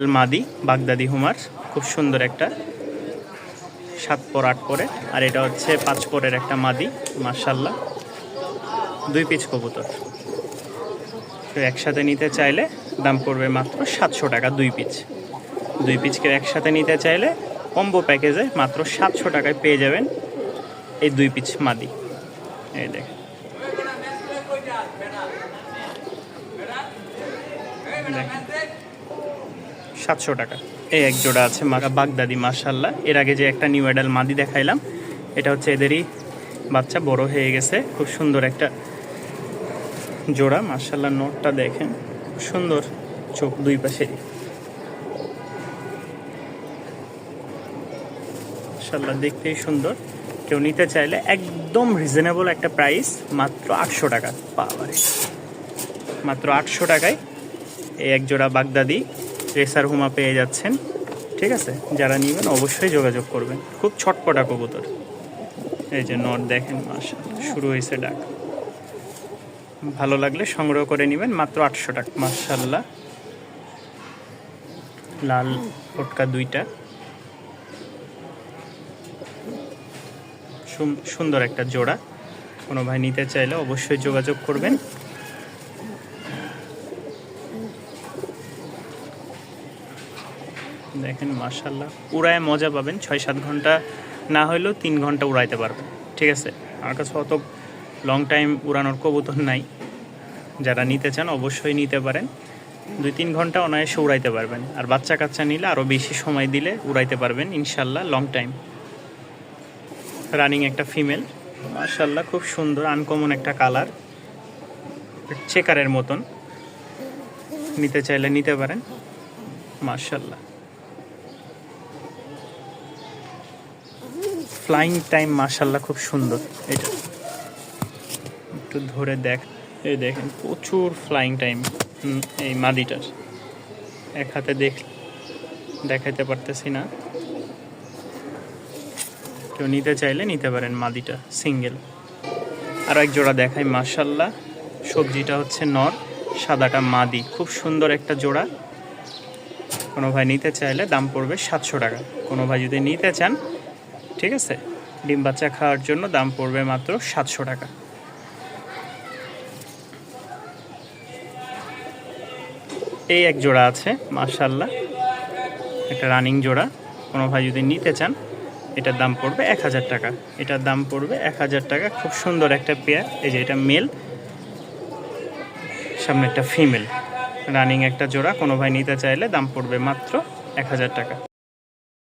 মাদি, বাগদাদি হুমার। খুব সুন্দর একটা সাত পর আট পরে। আর এটা হচ্ছে পাঁচ পরের একটা মাদি মার্শাল্লাহ দুই পিচ কবুতর। তো একসাথে নিতে চাইলে দাম পড়বে মাত্র সাতশো টাকা দুই পিচ। দুই পিচকে একসাথে নিতে চাইলে কম্বো প্যাকেজে মাত্র সাতশো টাকায় পেয়ে যাবেন এই দুই পিচ মাদি। এই দেখ। সাতশো টাকা। এই এক জোড়া আছে বাগদাদি মার্শাল্লাহ এর আগে যে একটা নিউ অ্যাডাল মাদি দেখাইলাম, এটা হচ্ছে এদেরই বাচ্চা, বড় হয়ে গেছে। খুব সুন্দর একটা জোড়া মার্শাল্লাহ নোটটা দেখেন। সুন্দর চোখ দুই পাশেরই মার্শাল্লাহ দেখতেই সুন্দর। কেউ নিতে চাইলে একদম রিজনেবল একটা প্রাইস মাত্র আটশো টাকা। পাওয়ারে মাত্র আটশো টাকায় এই এক জোড়া বাগদাদি। রেসার হুমা পেয়ে যাচ্ছেন। ঠিক আছে? যারা নেবেন অবশ্যই যোগাযোগ করবেন। খুব ছটপটা কবুতর। এই যে নট দেখেন মাসা শুরু হয়েছে ডাক। ভালো লাগলে সংগ্রহ করে নেবেন, মাত্র আটশো টাকা মার্শাল্লাহ লাল পটকা দুইটা। সুন্দর একটা জোড়া। কোনো ভাই নিতে চাইলে অবশ্যই যোগাযোগ করবেন। দেখেন মার্শাল্লাহ উড়ায় মজা পাবেন ছয় সাত ঘণ্টা না হলেও তিন ঘণ্টা উড়াইতে পারবেন। ঠিক আছে? আমার কাছে অত লং টাইম উড়ানোর কবুতর নাই। যারা নিতে চান অবশ্যই নিতে পারেন। দুই তিন ঘণ্টা অনায়াসে উড়াইতে পারবেন। আর বাচ্চা কাচ্চা নিলে আরও বেশি সময় দিলে উড়াইতে পারবেন ইনশাল্লাহ লং টাইম রানিং একটা ফিমেল মার্শাল্লাহ খুব সুন্দর আনকমন একটা কালার চেকারের মতন। নিতে চাইলে নিতে পারেন। মার্শাল্লাহ ফ্লাইং টাইম মার্শাল্লাহ খুব সুন্দর। এটা একটু ধরে দেখ। এই দেখেন, প্রচুর ফ্লাইং টাইম এই মাদিটার। এক হাতে দেখ, দেখাইতে পারতেছি না। কেউ নিতে চাইলে নিতে পারেন মাদিটা সিঙ্গেল আর এক জোড়া দেখাই মার্শাল্লাহ সবজিটা হচ্ছে নর, সাদাটা মাদি। খুব সুন্দর একটা জোড়া। কোনো ভাই নিতে চাইলে দাম পড়বে সাতশো টাকা। কোনো ভাই যদি নিতে চান ঠিক আছে? ডিম বাচ্চা খাওয়ার জন্য দাম পড়বে মাত্র সাতশো টাকা। এই এক জোড়া আছে মার্শাল্লাহ একটা রানিং জোড়া। কোনো ভাই যদি নিতে চান, এটার দাম পড়বে এক হাজার টাকা। এটার দাম পড়বে এক হাজার টাকা। খুব সুন্দর একটা পেয়ার এই যে এটা মেল সামনে একটা ফিমেল রানিং একটা জোড়া, কোনো ভাই নিতে চাইলে দাম পড়বে মাত্র এক হাজার টাকা।